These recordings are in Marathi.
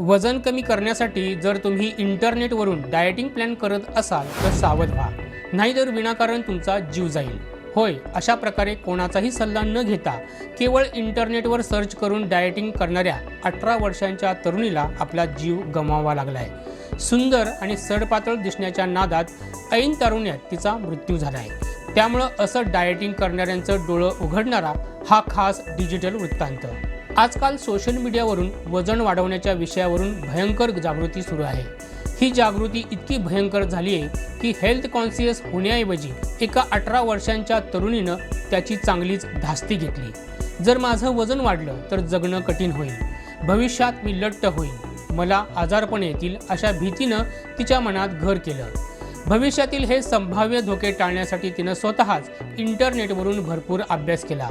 वजन कमी करण्यासाठी जर तुम्ही इंटरनेटवरून डायटिंग प्लॅन करत असाल तर सावध व्हा. नाहीतर विनाकारण तुमचा जीव जाईल. होय अशा प्रकारे कोणाचाही सल्ला न घेता केवळ इंटरनेटवर सर्च करून डायटिंग करणाऱ्या अठरा वर्षांच्या तरुणीला आपला जीव गमावावा लागलाय. सुंदर आणि सडपातळ दिसण्याच्या नादात ऐन तारुण्यात तिचा मृत्यू झाला आहे त्यामुळं असं डायटिंग करणाऱ्यांचं डोळं उघडणारा हा खास डिजिटल वृत्तांत. आजकाल सोशल मीडियावरून वजन वाढवण्याच्या विषयावरून भयंकर जागृती सुरू आहे. ही जागृती इतकी भयंकर झाली आहे की हेल्थ कॉन्शियस होण्याऐवजी एका अठरा वर्षांच्या तरुणीनं त्याची चांगलीच धास्ती घेतली. जर माझं वजन वाढलं तर जगणं कठीण होईल. भविष्यात मी लट्ट होईल मला आजारपण येतील अशा भीतीनं तिच्या मनात घर केलं. भविष्यातील हे संभाव्य धोके टाळण्यासाठी तिनं स्वतःच इंटरनेटवरून भरपूर अभ्यास केला.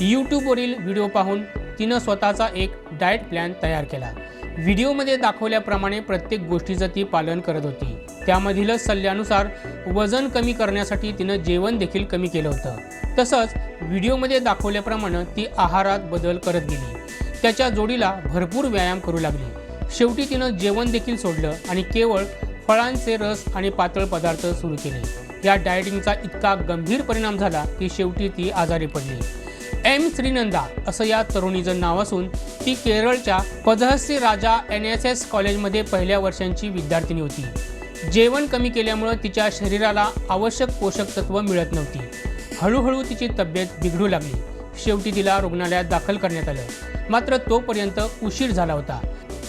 यूट्यूबवरील व्हिडिओ पाहून तिनं स्वतःचा एक डाएट प्लॅन तयार केला. व्हिडिओमध्ये दाखवल्याप्रमाणे प्रत्येक गोष्टीचं ती पालन करत होती. त्यामधीलच सल्ल्यानुसार वजन कमी करण्यासाठी तिनं जेवण देखील कमी केलं होतं. तसंच व्हिडिओमध्ये दाखवल्याप्रमाणे ती आहारात बदल करत गेली. त्याच्या जोडीला भरपूर व्यायाम करू लागली. शेवटी तिनं जेवण देखील सोडलं आणि केवळ फळांचे रस आणि पातळ पदार्थ सुरू केले. या डायटिंगचा इतका गंभीर परिणाम झाला की शेवटी ती आजारी पडली. एम श्रीनंदा असं या तरुणीचं नाव असून ती केरळच्या Pazhassi Raja N S S कॉलेजमध्ये पहिल्या वर्षांची विद्यार्थिनी होती. जेवण कमी केल्यामुळं तिच्या शरीराला आवश्यक पोषक तत्व मिळत नव्हती. हळूहळू तिची तब्येत बिघडू लागली. शेवटी तिला रुग्णालयात दाखल करण्यात आलं. मात्र तोपर्यंत उशीर झाला होता.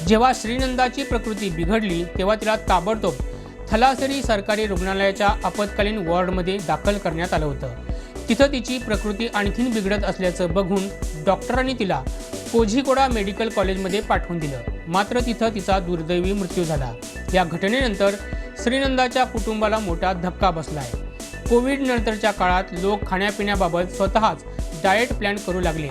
जेव्हा श्रीनंदाची प्रकृती बिघडली तेव्हा तिला ताबडतोब थलासरी सरकारी रुग्णालयाच्या आपत्कालीन वॉर्डमध्ये दाखल करण्यात आलं होतं. तिथं तिची प्रकृती आणखीन बिघडत असल्याचं बघून डॉक्टरांनी तिला कोझिकोडा मेडिकल कॉलेजमध्ये पाठवून दिलं. मात्र तिथं तिचा दुर्दैवी मृत्यू झाला. या घटनेनंतर श्रीनंदाच्या कुटुंबाला मोठा धक्का बसला आहे कोविड नंतरच्या काळात लोक खाण्यापिण्याबाबत स्वतःच डाएट प्लॅन करू लागले.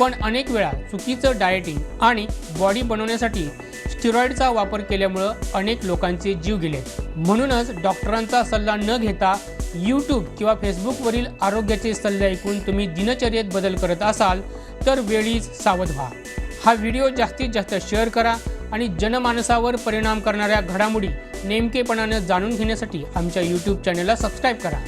पण अनेक वेळा चुकीचं डाएटिंग आणि बॉडी बनवण्यासाठी स्टिरॉइडचा वापर केल्यामुळं अनेक लोकांचे जीव गेले म्हणूनच डॉक्टरांचा सल्ला न घेता यूट्यूब किंवा फेसबुकवरील आरोग्याचे सल्ले ऐकून तुम्ही दिनचर्येत बदल करत असाल तर वेळीच सावध व्हा. हा व्हिडिओ जास्तीत जास्त शेअर करा आणि जनमानसावर परिणाम करणाऱ्या घडामोडी नेमकेपणानं जाणून घेण्यासाठी आमच्या यूट्यूब चॅनलला सबस्क्राईब करा.